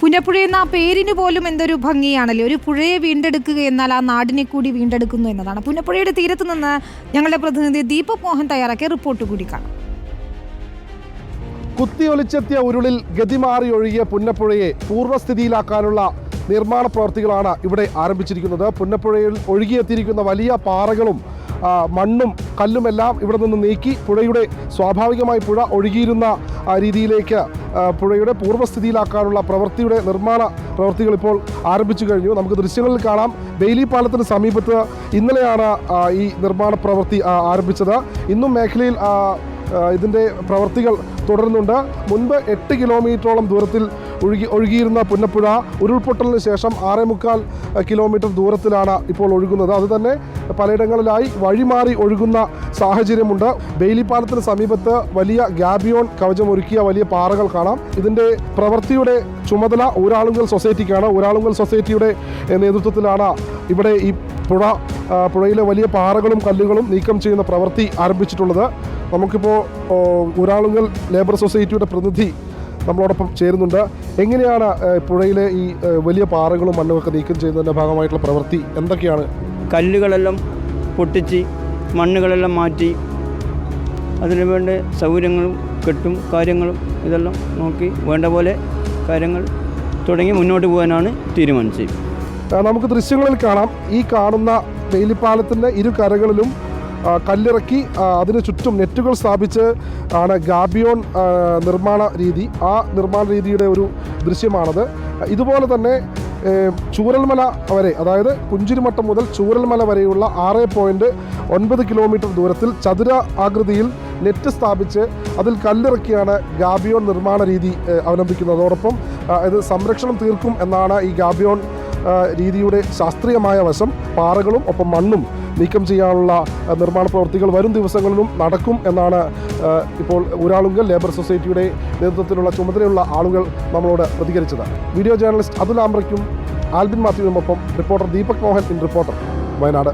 പുന്നപ്പുഴ എന്ന പേരിന് പോലും എന്തൊരു ഭംഗിയാണല്ലേ? ഒരു പുഴയെ വീണ്ടെടുക്കുക എന്നാൽ ആ നാടിനെ കൂടി വീണ്ടെടുക്കുന്നു എന്നതാണ്. പുനപ്പുഴയുടെ തീരത്ത് നിന്ന് ഞങ്ങളുടെ പ്രതിനിധി ദീപക് മോഹൻ തയ്യാറാക്കിയ റിപ്പോർട്ട് കൂടി കാണാം. കുത്തിയൊലിച്ചെത്തിയ ഉരുളിൽ ഗതിമാറി ഒഴുകിയ പുന്നപ്പുഴയെ പൂർവസ്ഥിതിയിലാക്കാനുള്ള നിർമ്മാണ പ്രവർത്തികളാണ് ഇവിടെ ആരംഭിച്ചിരിക്കുന്നത്. പുന്നപ്പുഴയിൽ ഒഴുകിയെത്തിയിരിക്കുന്ന വലിയ പാറകളും മണ്ണും കല്ലുമെല്ലാം ഇവിടെ നിന്ന് നീക്കി പുഴയുടെ സ്വാഭാവികമായി പുഴ ഒഴുകിയിരുന്ന രീതിയിലേക്ക് പുഴയുടെ പൂർവസ്ഥിതിയിലാക്കാനുള്ള പ്രവൃത്തിയുടെ നിർമ്മാണ പ്രവൃത്തികൾ ഇപ്പോൾ ആരംഭിച്ചു കഴിഞ്ഞു. നമുക്ക് ദൃശ്യങ്ങളിൽ കാണാം. ബെയിലി പാലത്തിന് സമീപത്ത് ഇന്നലെയാണ് ഈ നിർമ്മാണ പ്രവൃത്തി ആരംഭിച്ചത്. ഇന്നും മേഖലയിൽ ഇതിന്റെ പ്രവർത്തികൾ തുടരുന്നുണ്ട്. മുൻപ് എട്ട് കിലോമീറ്ററോളം ദൂരത്തിൽ ഒഴുകി ഒഴുകിയിരുന്ന പുന്നപ്പുഴ ഉരുൾപൊട്ടലിന് ശേഷം ആറേ മുക്കാൽ കിലോമീറ്റർ ദൂരത്തിലാണ് ഇപ്പോൾ ഒഴുകുന്നത്. അത് തന്നെ പലയിടങ്ങളിലായി വഴിമാറി ഒഴുകുന്ന സാഹചര്യമുണ്ട്. ബെയിലിപ്പാലത്തിന് സമീപത്ത് വലിയ ഗ്യാബിയോൺ കവചമൊരുക്കിയ വലിയ പാറകൾ കാണാം. ഇതിന്റെ പ്രവൃത്തിയുടെ ചുമതല ഊരാളുങ്കൽ സൊസൈറ്റിക്കാണ്. ഊരാളുങ്കൽ സൊസൈറ്റിയുടെ നേതൃത്വത്തിലാണ് ഇവിടെ ഈ പുഴ പുഴയിലെ വലിയ പാറകളും കല്ലുകളും നീക്കം ചെയ്യുന്ന പ്രവൃത്തി ആരംഭിച്ചിട്ടുള്ളത്. നമുക്കിപ്പോൾ ഊരാളുങ്കൽ ലേബർ സൊസൈറ്റിയുടെ പ്രതിനിധി നമ്മളോടൊപ്പം ചേരുന്നുണ്ട്. എങ്ങനെയാണ് പുഴയിലെ ഈ വലിയ പാറകളും മണ്ണുമൊക്കെ നീക്കം ചെയ്യുന്നതിന്റെ ഭാഗമായിട്ടുള്ള പ്രവൃത്തി? എന്തൊക്കെയാണ് കല്ലുകളെല്ലാം പൊട്ടിച്ച് മണ്ണുകളെല്ലാം മാറ്റി അതിനു വേണ്ട സൗകര്യങ്ങളും കെട്ടും കാര്യങ്ങളും ഇതെല്ലാം നോക്കി വേണ്ട പോലെ കാര്യങ്ങൾ തുടങ്ങി മുന്നോട്ട് പോകാനാണ് തീരുമാനിച്ചത്. നമുക്ക് ദൃശ്യങ്ങളിൽ കാണാം. ഈ കാണുന്ന വേലിപ്പാലത്തിന്റെ ഇരു കരകളിലും കല്ലിറക്കി അതിന് ചുറ്റും നെറ്റുകൾ സ്ഥാപിച്ച് ആണ് ഗാബിയോൺ നിർമ്മാണ രീതി. ആ നിർമ്മാണ രീതിയുടെ ഒരു ദൃശ്യമാണത്. ഇതുപോലെ തന്നെ ചൂരൽമല വരെ അതായത് പുഞ്ചിരിമട്ടം മുതൽ ചൂരൽമല വരെയുള്ള ആറ് പോയിന്റ് ഒൻപത് കിലോമീറ്റർ ദൂരത്തിൽ ചതുര ആകൃതിയിൽ നെറ്റ് സ്ഥാപിച്ച് അതിൽ കല്ലിറക്കിയാണ് ഗാബിയോൺ നിർമ്മാണ രീതി അവലംബിക്കുന്നതോടൊപ്പം ഇത് സംരക്ഷണം തീർക്കും എന്നാണ് ഈ ഗാബിയോൺ രീതിയുടെ ശാസ്ത്രീയമായ വശം പാറകളും ഒപ്പം മണ്ണും നീക്കം ചെയ്യാനുള്ള നിർമ്മാണ പ്രവൃത്തികൾ വരും ദിവസങ്ങളിലും നടക്കും എന്നാണ് ഇപ്പോൾ ഊരാളുങ്കൽ ലേബർ സൊസൈറ്റിയുടെ നേതൃത്വത്തിലുള്ള ചുമതലയുള്ള ആളുകൾ നമ്മളോട് പ്രതികരിച്ചത്. വീഡിയോ ജേർണലിസ്റ്റ് അതുൽ ആമ്രയ്ക്കും Albin മാത്യുവിനുമൊപ്പം reporter Deepak Mohan in reporter Wayanad.